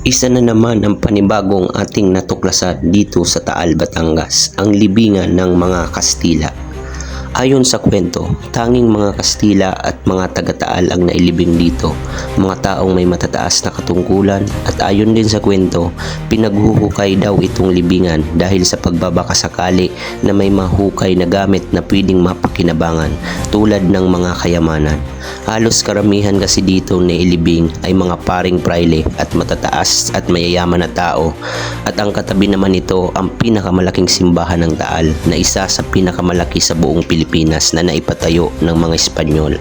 Isa na naman ang panibagong ating natuklasan dito sa Taal, Batangas, ang libingan ng mga Kastila. Ayon sa kwento, tanging mga Kastila at mga taga-Taal ang nailibing dito, mga taong may matataas na katungkulan. At ayon din sa kwento, pinaghuhukay daw itong libingan dahil sa pagbabakasakali na may mahukay na gamit na pwedeng mapakinabangan tulad ng mga kayamanan. Halos karamihan kasi dito na ilibing ay mga paring praile at matataas at mayayaman na tao. At ang katabi naman nito ang pinakamalaking simbahan ng Taal na isa sa pinakamalaki sa buong Pilipinas na naipatayo ng mga Espanyol.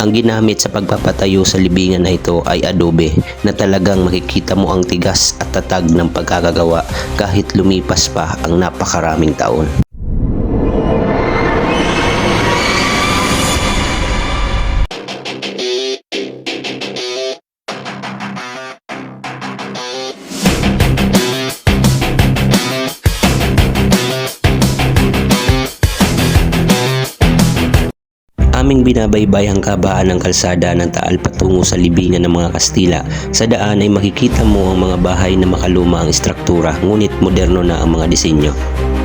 Ang ginamit sa pagpapatayo sa libingan na ito ay adobe na talagang makikita mo ang tigas at tatag ng pagkakagawa kahit lumipas pa ang napakaraming taon. Aming binabaybay ang kabaan ng kalsada ng Taal patungo sa libingan ng mga Kastila. Sa daan ay makikita mo ang mga bahay na makaluma ang istruktura ngunit moderno na ang mga disenyo.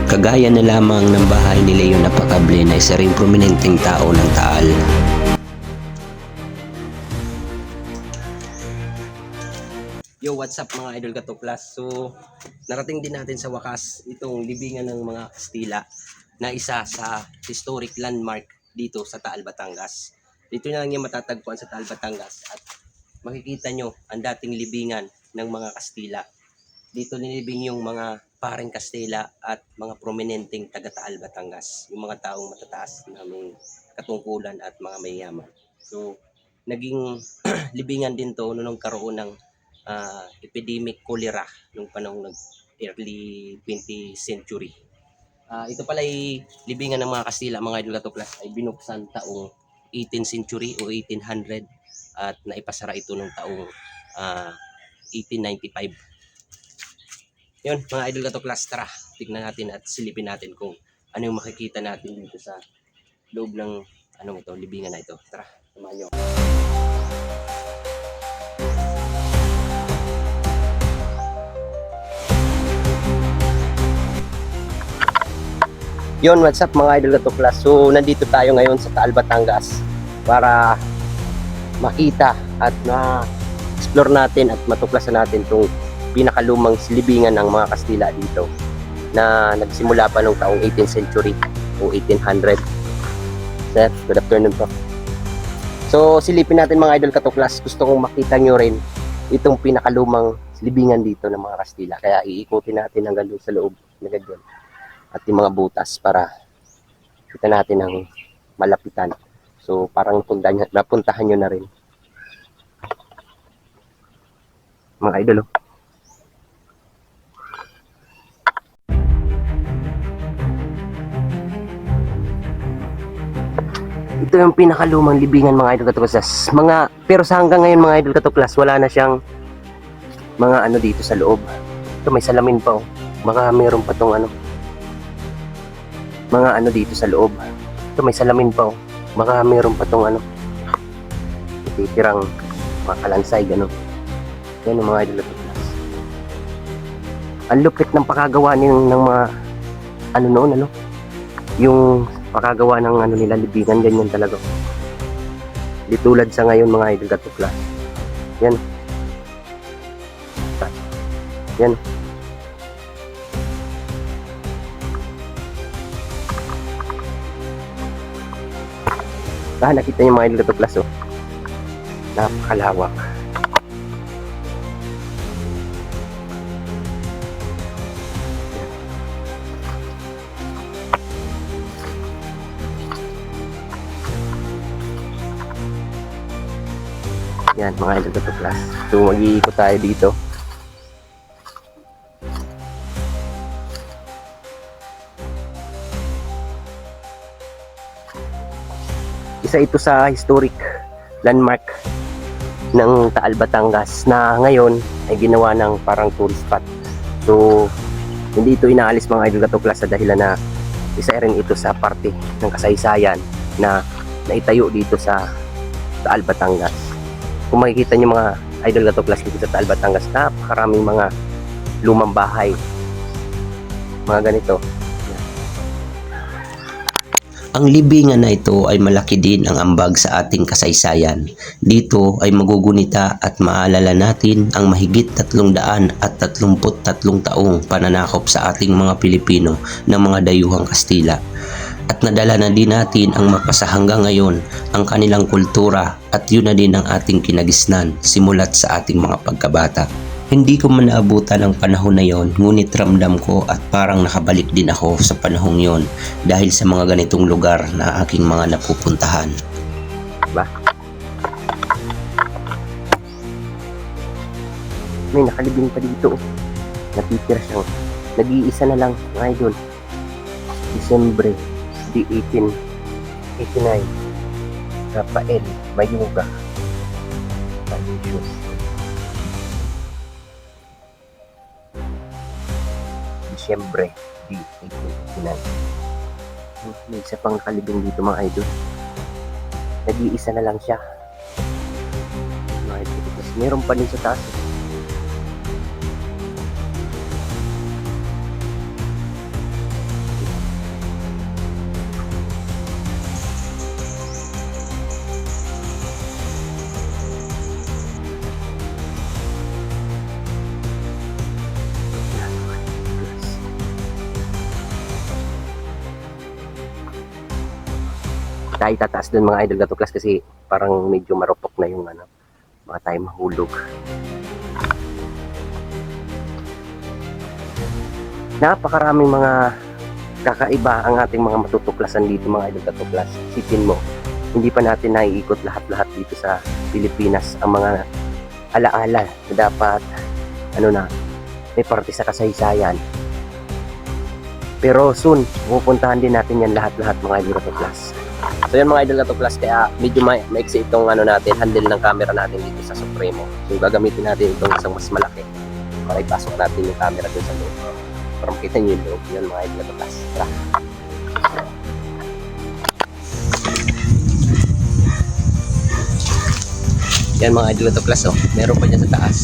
Kagaya na lamang ng bahay ni Leo Napakable na isa ring prominenteng tao ng Taal. Yo, what's up mga idol katuklas? So, narating din natin sa wakas itong libingan ng mga Kastila na isa sa historic landmark dito sa Taal, Batangas. Dito na lang yung matatagpuan sa Taal, Batangas at makikita nyo ang dating libingan ng mga Kastila. Dito nilibing yung mga paring Kastila at mga prominenteng taga Taal, Batangas. Yung mga taong matataas naming katungkulan at mga mayayaman. So, naging libingan din to nung karoon ng ah, epidemic cholera nung panahon ng early 20th century. Ah, ito pala ay libingan ng mga Kastila, mga idol katuklas, ay binuksan taong 18th century o 1800 at naipasara ito nung taong ah, 1895. Yun, mga idol katuklas, tara, tignan natin at silipin natin kung ano yung makikita natin dito sa loob ng anong ito, libingan na ito. Tara, samahan nyo. Yon, what's up mga idol katuklas? So, nandito tayo ngayon sa Taal, Batangas para makita at na-explore natin at matuklasan natin itong pinakalumang silibingan ng mga Kastila dito na nagsimula pa noong taong 18th century o 1800. Sir, good afternoon po. So, silipin natin mga idol katuklas. Gusto kong makita nyo rin itong pinakalumang libingan dito ng mga Kastila. Kaya iikutin natin hanggang doon sa loob na ganyan at yung mga butas para kita natin ang malapitan. So parang napuntahan, napuntahan nyo na rin. Mga idol. oh. Ito yung pinakalumang libingan mga idol katuklas. Mga, pero sa hanggang ngayon mga idol katuklas, wala na siyang mga ano dito sa loob. Ito may salamin pa oh. Baka meron pa tong ano, mga ano dito sa loob. Ito may salamin pa oh. Baka meron pa tong ano. Titirang mga kalansay gano'n. Yan ang mga idol class. Ang lupit ng pakagawa ng, ng mga ano noon ano. Yung pakagawa ng ano nila libingan ganyan talaga. Di tulad sa ngayon mga idol katuklas. Yan. Yan. Ah, nakita niyo mga idol katuklas oh. Napakalawak. Yan mga idol katuklas. So mag-iikot tayo dito. Isa ito sa historic landmark ng Taal Batangas na ngayon ay ginawa ng parang tourist spot. So, hindi ito inaalis mga idol katuklas sa dahilan na isa rin ito sa parte ng kasaysayan na naitayo dito sa Taal Batangas. Kung makikita niyo mga Idol Gato Plus dito sa Taal Batangas. Napakaraming mga lumang bahay. Mga ganito. Ang libingan na ito ay malaki din ang ambag sa ating kasaysayan. Dito ay magugunita at maalala natin ang mahigit 300 at 33 taong pananakop sa ating mga Pilipino ng mga dayuhang Kastila. At nadala na din natin ang mapasa hanggang ngayon ang kanilang kultura at yun na din ang ating kinagisnan simulat sa ating mga pagkabata. Hindi ko man naabutan ang panahon na yon, ngunit ramdam ko at parang nakabalik din ako sa panahong yon dahil sa mga ganitong lugar na aking mga napupuntahan. Ba? May nakalibing pa dito. Natitira siyang nag-iisa na lang mga idol. Disyembre di 1889 Rafael Mayuga Palicios Disyembre di 1889 May isa pang kalibing dito mga idol. Nag-iisa na lang siya. Meron pa din sa taas tayo tataas dun mga idol gato class kasi parang medyo marupok na yung ano mga tayo mahulog. Napakaraming mga kakaiba ang ating mga matutuklasan dito mga idol gato class. Isipin mo hindi pa natin naiikot lahat-lahat dito sa Pilipinas ang mga alaala na dapat ano na may parte sa kasaysayan. Pero soon pupuntahan din natin yan lahat-lahat mga idol gato class So yun mga idol na to plus kaya medyo ma maiksi itong ano natin, handle ng camera natin dito sa Supremo. So gagamitin natin itong isang mas malaki para ipasok natin yung camera dun sa loob. Para makita nyo yung loob. Yun mga idol na to plus. Tara. Yan mga idol na to plus oh. Meron pa dyan sa taas.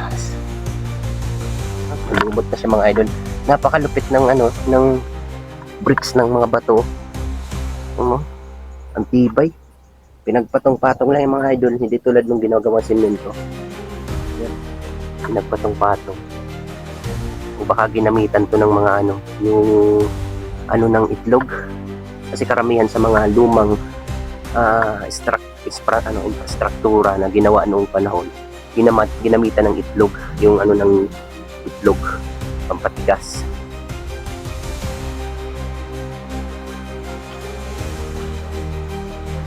Ahas. Lumot na siya mga idol. Napakalupit ng ano, ng bricks ng mga bato. Ano? Ang tibay. Pinagpatong-patong lang yung mga idol, hindi tulad nung ginagawang simento. Yan. Pinagpatong-patong. O baka ginamitan to ng mga ano, yung ano ng itlog. Kasi karamihan sa mga lumang ah strak, ispra, ano, infrastruktura na ginawa noong panahon ginamat, ginamitan ng itlog, yung ano ng itlog, pampatigas.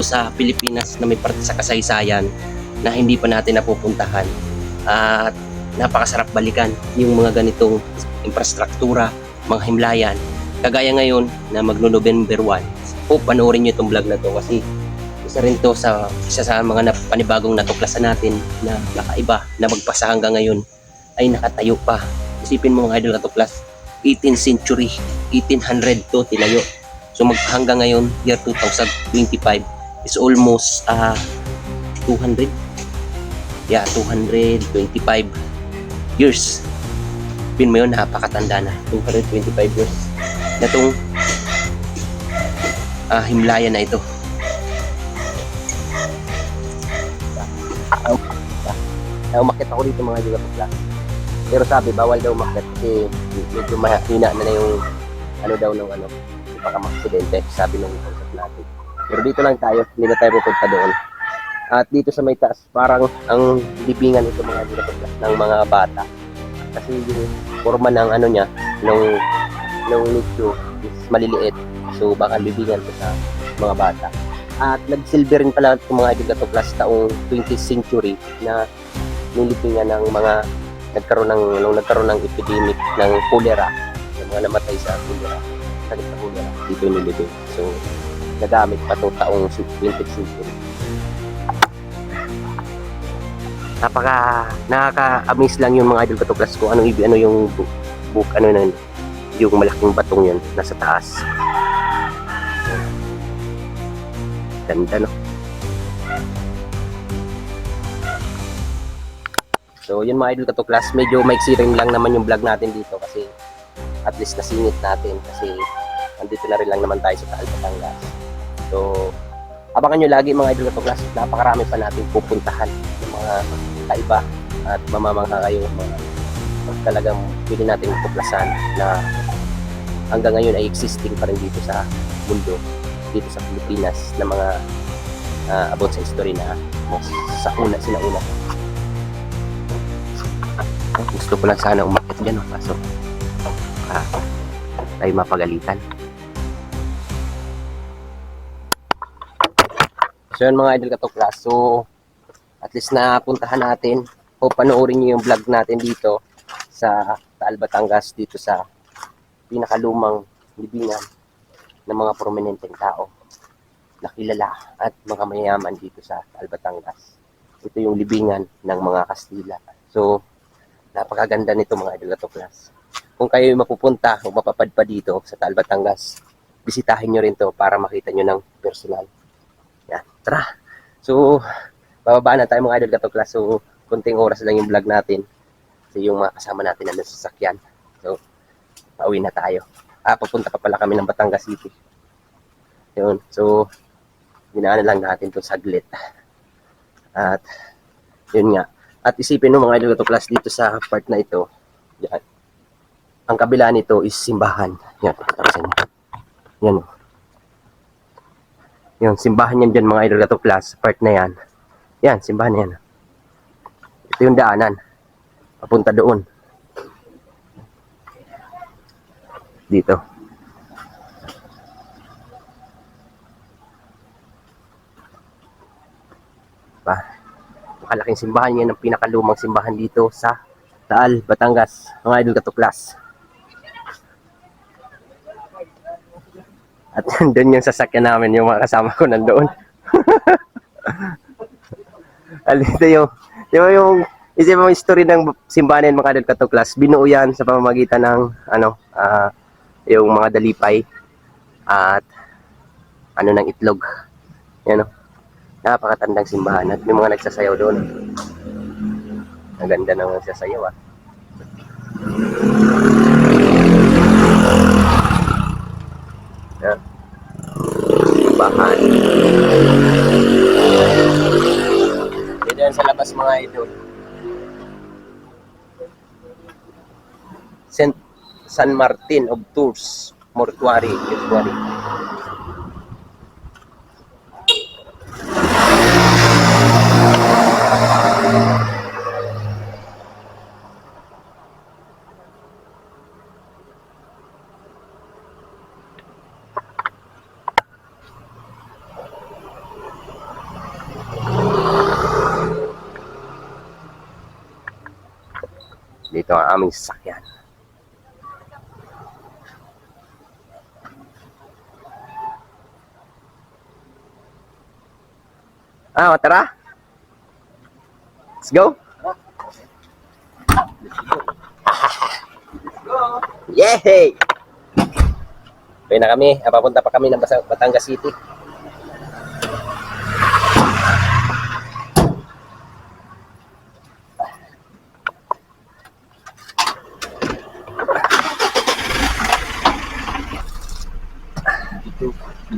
Sa Pilipinas na may parte sa kasaysayan na hindi pa natin napupuntahan at napakasarap balikan yung mga ganitong infrastruktura, mga himlayan. Kagaya ngayon na magno-November 1, po panoorin nyo itong vlog na to kasi isa rin to sa isa sa mga nap- panibagong natuklasan natin na nakaiba na magpasa hanggang ngayon ay nakatayo pa. Isipin mo mga idol katuklas, 18th century, 1800 to tinayo. So mag hanggang ngayon, year 2025 is almost uh, 200 yeah, 225 years. Pin mo yun, napakatanda na. 225 years. Na itong ah, himlaya na ito. Na umakit ako dito mga Juga Pukla. Pero sabi, bawal daw umakit kasi medyo mahina na na yung ano daw ng ano, baka maksidente, sabi ng concept natin. Pero dito lang tayo, hindi na tayo pupunta doon. At dito sa may taas, parang ang libingan ito mga Juga Pukla ng mga bata. Kasi yung forma ng ano niya, nung nung nicho is maliliit. So baka libingan ko sa mga bata. At nagsilver rin pala itong mga Juga Pukla taong 20th century na nilipingan ng mga nagkaroon ng nung nagkaroon ng epidemic ng cholera, yung mga namatay sa cholera, sakit sa cholera, dito nilibing. So, nagamit pa to taong 20th century. Napaka nakaka-amaze lang yung mga idol ko ano ibi ano yung book, book ano na yung malaking batong yun nasa taas. Ganda no. So yun mga idol katuklas, medyo maiksi lang naman yung vlog natin dito kasi at least nasingit natin kasi andito na rin lang naman tayo sa Taal Batangas. So abangan nyo lagi mga idol katuklas, napakarami pa natin pupuntahan ng mga kaiba at mamamangha kayo mga talagang pwede natin tuklasan na hanggang ngayon ay existing pa rin dito sa mundo dito sa Pilipinas na mga ah, about sa history na mas- sa una sinauna gusto ko lang sana umakit dyan oh, kaso ah, tayo mapagalitan so yun mga idol katuklas so at least na puntahan natin o panoorin nyo yung vlog natin dito sa Taal Batangas dito sa pinakalumang libingan ng mga prominenteng tao na kilala at mga mayayaman dito sa Taal Batangas. Ito yung libingan ng mga Kastila. So, napakaganda nito mga idol katuklas. Kung kayo mapupunta o mapapadpa dito sa Taal Batangas, bisitahin nyo rin to para makita nyo ng personal. Yan, tara! So, bababa na tayo mga idol katuklas. So, kunting oras lang yung vlog natin. So, yung mga kasama natin nandun sa sasakyan. So, pauwi na tayo. Ah, papunta pa pala kami ng Batangas City. Yun. So, dinaanan lang natin to saglit. At, yun nga. At isipin mo mga idol to class dito sa part na ito. Yan. Ang kabila nito is simbahan. Yan. Pakita ko inyo. Yan. oh. Simbahan yan dyan mga idol to class. Part na yan. Yan, simbahan yan. Ito yung daanan. Papunta doon. Dito. Pa. Makalaking simbahan yan ang pinakalumang simbahan dito sa Taal, Batangas. Mga idol katuklas. At nandun yung sasakyan namin, yung mga kasama ko nandoon. Alito yung, di ba yung, isip mo yung story ng simbahan yan, mga idol katuklas. Binuo yan sa pamamagitan ng, ano, ah, yung mga dalipay at ano ng itlog. Yan o. Napakatandang simbahan at may mga nagsasayaw doon. Ang ganda ng nagsasayaw ah. Yan. Simbahan. Dito yan sa labas mga idol. Saint San Martin of Tours Mortuary, Mortuary. Dito ang aming sasakyan. Ah, tara. Let's go. Yay! Uwi na kami. Ah, Papunta pa kami ng Batangas City.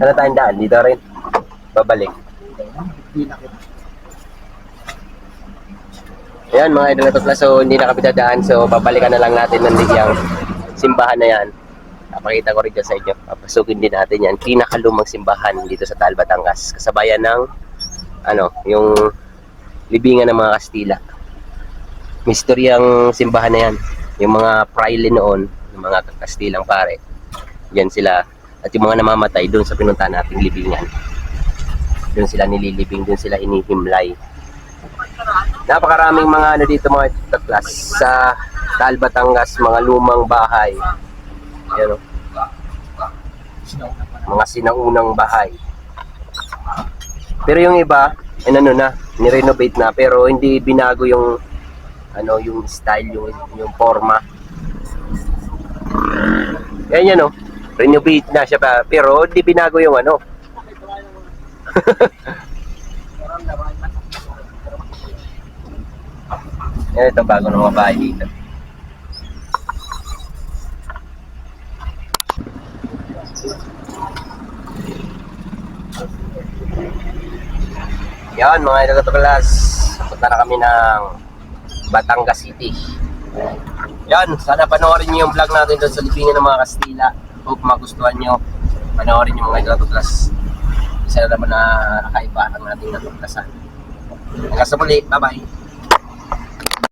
Ano tayong daan? Dito rin. Babalik. Ayan mga idol na to so hindi na kami dadaan so babalikan na lang natin ng yung simbahan na yan. Napakita ko rin dyan sa inyo. Papasukin din natin yan. Pinakalumang simbahan dito sa Taal Batangas. Kasabayan ng ano, yung libingan ng mga Kastila. Mystery ang simbahan na yan. Yung mga praile noon, yung mga Kastilang pare. Yan sila. At yung mga namamatay doon sa pinuntahan nating libingan. Doon sila nililibing, doon sila inihimlay. Napakaraming mga ano dito mga kaklas sa Taal Batangas, mga lumang bahay. Yan o. Mga sinaunang bahay. Pero yung iba, ay ano na, ni-renovate na pero hindi binago yung ano yung style, yung yung forma. Yan yan o. Renovate na siya pa, pero hindi binago yung ano. Yan ito bago ng mga bahay dito. Yan mga idol katukalas. Punta na kami ng Batangas City. Yan, sana panoorin niyo yung vlog natin doon sa libingan ng mga Kastila. Hope magustuhan niyo. Panoorin niyo mga katukalas. Isa na naman na nakaiba ang ating natuklasan. Hanggang sa muli, bye-bye.